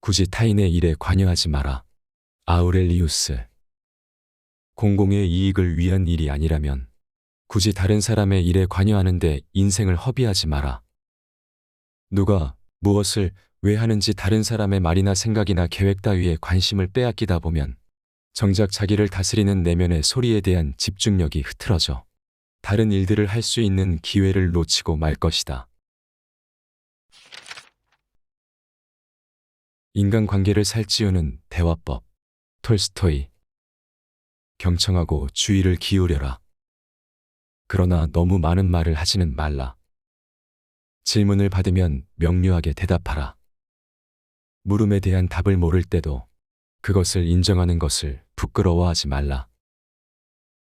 굳이 타인의 일에 관여하지 마라. 아우렐리우스. 공공의 이익을 위한 일이 아니라면 굳이 다른 사람의 일에 관여하는데 인생을 허비하지 마라. 누가 무엇을 왜 하는지 다른 사람의 말이나 생각이나 계획 따위에 관심을 빼앗기다 보면 정작 자기를 다스리는 내면의 소리에 대한 집중력이 흐트러져 다른 일들을 할 수 있는 기회를 놓치고 말 것이다. 인간관계를 살찌우는 대화법 톨스토이 경청하고 주의를 기울여라. 그러나 너무 많은 말을 하지는 말라. 질문을 받으면 명료하게 대답하라. 물음에 대한 답을 모를 때도 그것을 인정하는 것을 부끄러워하지 말라.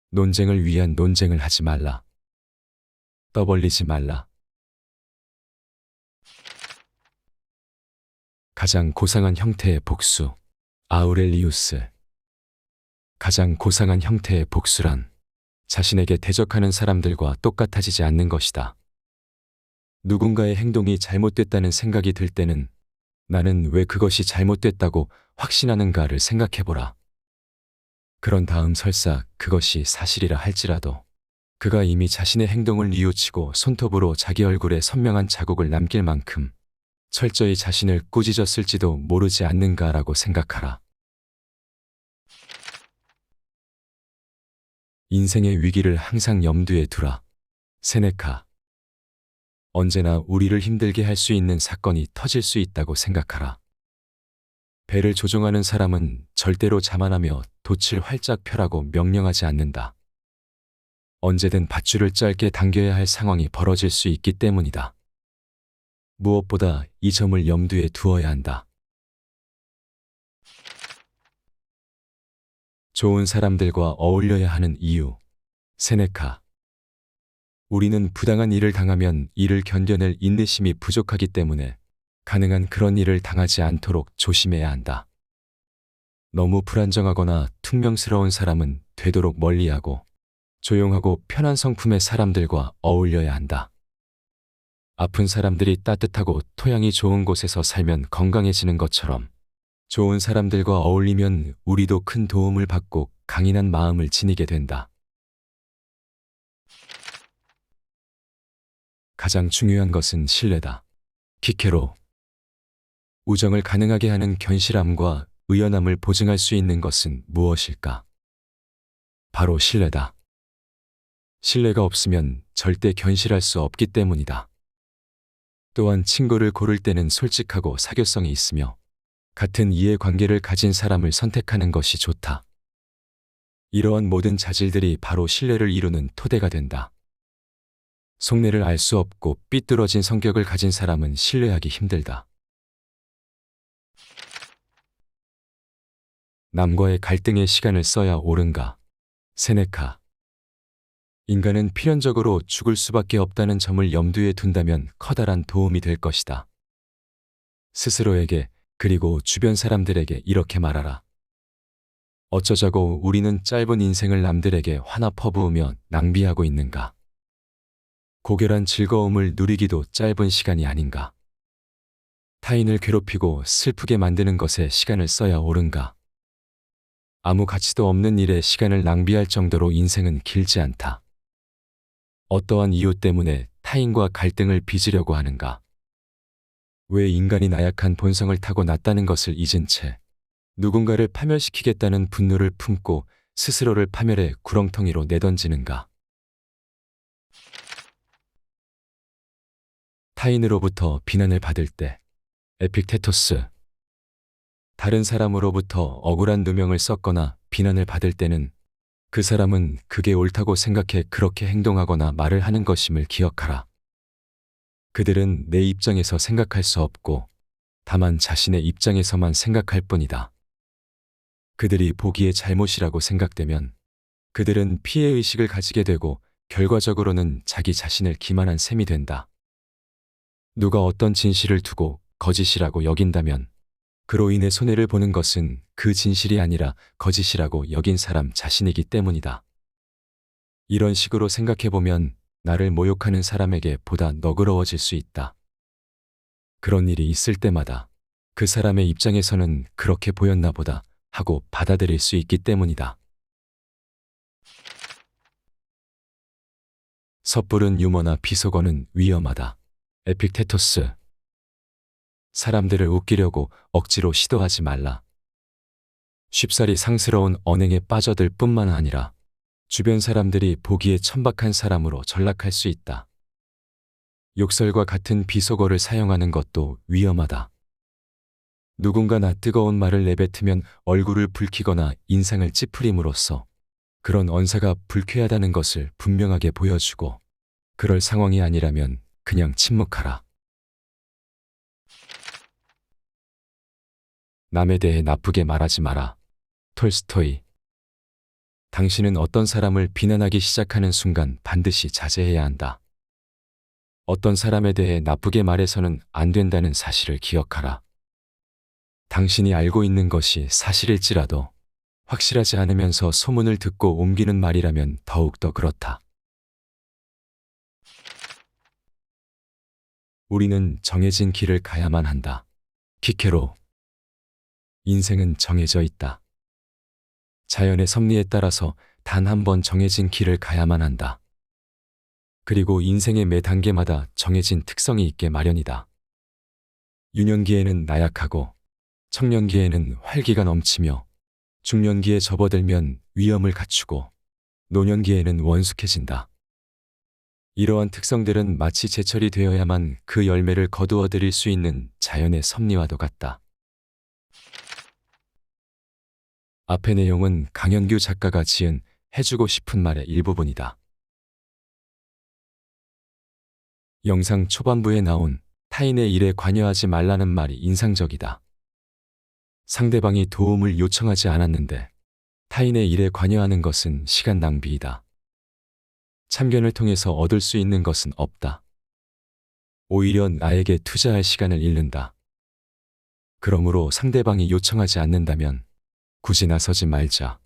논쟁을 위한 논쟁을 하지 말라. 떠벌리지 말라. 가장 고상한 형태의 복수, 아우렐리우스. 가장 고상한 형태의 복수란 자신에게 대적하는 사람들과 똑같아지지 않는 것이다. 누군가의 행동이 잘못됐다는 생각이 들 때는 나는 왜 그것이 잘못됐다고 확신하는가를 생각해보라. 그런 다음 설사 그것이 사실이라 할지라도 그가 이미 자신의 행동을 뉘우치고 손톱으로 자기 얼굴에 선명한 자국을 남길 만큼 철저히 자신을 꾸짖었을지도 모르지 않는가라고 생각하라. 인생의 위기를 항상 염두에 두라. 세네카. 언제나 우리를 힘들게 할 수 있는 사건이 터질 수 있다고 생각하라. 배를 조종하는 사람은 절대로 자만하며 돛을 활짝 펴라고 명령하지 않는다. 언제든 밧줄을 짧게 당겨야 할 상황이 벌어질 수 있기 때문이다. 무엇보다 이 점을 염두에 두어야 한다. 좋은 사람들과 어울려야 하는 이유. 세네카. 우리는 부당한 일을 당하면 이를 견뎌낼 인내심이 부족하기 때문에 가능한 그런 일을 당하지 않도록 조심해야 한다. 너무 불안정하거나 퉁명스러운 사람은 되도록 멀리하고 조용하고 편한 성품의 사람들과 어울려야 한다. 아픈 사람들이 따뜻하고 토양이 좋은 곳에서 살면 건강해지는 것처럼 좋은 사람들과 어울리면 우리도 큰 도움을 받고 강인한 마음을 지니게 된다. 가장 중요한 것은 신뢰다. 키케로. 우정을 가능하게 하는 견실함과 의연함을 보증할 수 있는 것은 무엇일까? 바로 신뢰다. 신뢰가 없으면 절대 견실할 수 없기 때문이다. 또한 친구를 고를 때는 솔직하고 사교성이 있으며 같은 이해관계를 가진 사람을 선택하는 것이 좋다. 이러한 모든 자질들이 바로 신뢰를 이루는 토대가 된다. 속내를 알 수 없고 삐뚤어진 성격을 가진 사람은 신뢰하기 힘들다. 남과의 갈등의 시간을 써야 옳은가? 세네카. 인간은 필연적으로 죽을 수밖에 없다는 점을 염두에 둔다면 커다란 도움이 될 것이다. 스스로에게 그리고 주변 사람들에게 이렇게 말하라. 어쩌자고 우리는 짧은 인생을 남들에게 화나 퍼부으며 낭비하고 있는가? 고결한 즐거움을 누리기도 짧은 시간이 아닌가? 타인을 괴롭히고 슬프게 만드는 것에 시간을 써야 옳은가? 아무 가치도 없는 일에 시간을 낭비할 정도로 인생은 길지 않다. 어떠한 이유 때문에 타인과 갈등을 빚으려고 하는가? 왜 인간이 나약한 본성을 타고 났다는 것을 잊은 채 누군가를 파멸시키겠다는 분노를 품고 스스로를 파멸해 구렁텅이로 내던지는가? 타인으로부터 비난을 받을 때 에픽테토스 다른 사람으로부터 억울한 누명을 썼거나 비난을 받을 때는 그 사람은 그게 옳다고 생각해 그렇게 행동하거나 말을 하는 것임을 기억하라. 그들은 내 입장에서 생각할 수 없고 다만 자신의 입장에서만 생각할 뿐이다. 그들이 보기에 잘못이라고 생각되면 그들은 피해의식을 가지게 되고 결과적으로는 자기 자신을 기만한 셈이 된다. 누가 어떤 진실을 두고 거짓이라고 여긴다면 그로 인해 손해를 보는 것은 그 진실이 아니라 거짓이라고 여긴 사람 자신이기 때문이다. 이런 식으로 생각해보면 나를 모욕하는 사람에게 보다 너그러워질 수 있다. 그런 일이 있을 때마다 그 사람의 입장에서는 그렇게 보였나 보다 하고 받아들일 수 있기 때문이다. 섣부른 유머나 비속어는 위험하다. 에픽테토스. 사람들을 웃기려고 억지로 시도하지 말라. 쉽사리 상스러운 언행에 빠져들 뿐만 아니라 주변 사람들이 보기에 천박한 사람으로 전락할 수 있다. 욕설과 같은 비속어를 사용하는 것도 위험하다. 누군가 나 뜨거운 말을 내뱉으면 얼굴을 붉히거나 인상을 찌푸림으로써 그런 언사가 불쾌하다는 것을 분명하게 보여주고 그럴 상황이 아니라면 그냥 침묵하라. 남에 대해 나쁘게 말하지 마라. 톨스토이. 당신은 어떤 사람을 비난하기 시작하는 순간 반드시 자제해야 한다. 어떤 사람에 대해 나쁘게 말해서는 안 된다는 사실을 기억하라. 당신이 알고 있는 것이 사실일지라도 확실하지 않으면서 소문을 듣고 옮기는 말이라면 더욱더 그렇다. 우리는 정해진 길을 가야만 한다. 키케로. 인생은 정해져 있다. 자연의 섭리에 따라서 단 한 번 정해진 길을 가야만 한다. 그리고 인생의 매 단계마다 정해진 특성이 있게 마련이다. 유년기에는 나약하고 청년기에는 활기가 넘치며 중년기에 접어들면 위험을 갖추고 노년기에는 원숙해진다. 이러한 특성들은 마치 제철이 되어야만 그 열매를 거두어 들일 수 있는 자연의 섭리와도 같다. 앞의 내용은 강현규 작가가 지은 해주고 싶은 말의 일부분이다. 영상 초반부에 나온 타인의 일에 관여하지 말라는 말이 인상적이다. 상대방이 도움을 요청하지 않았는데 타인의 일에 관여하는 것은 시간 낭비이다. 참견을 통해서 얻을 수 있는 것은 없다. 오히려 나에게 투자할 시간을 잃는다. 그러므로 상대방이 요청하지 않는다면 굳이 나서지 말자.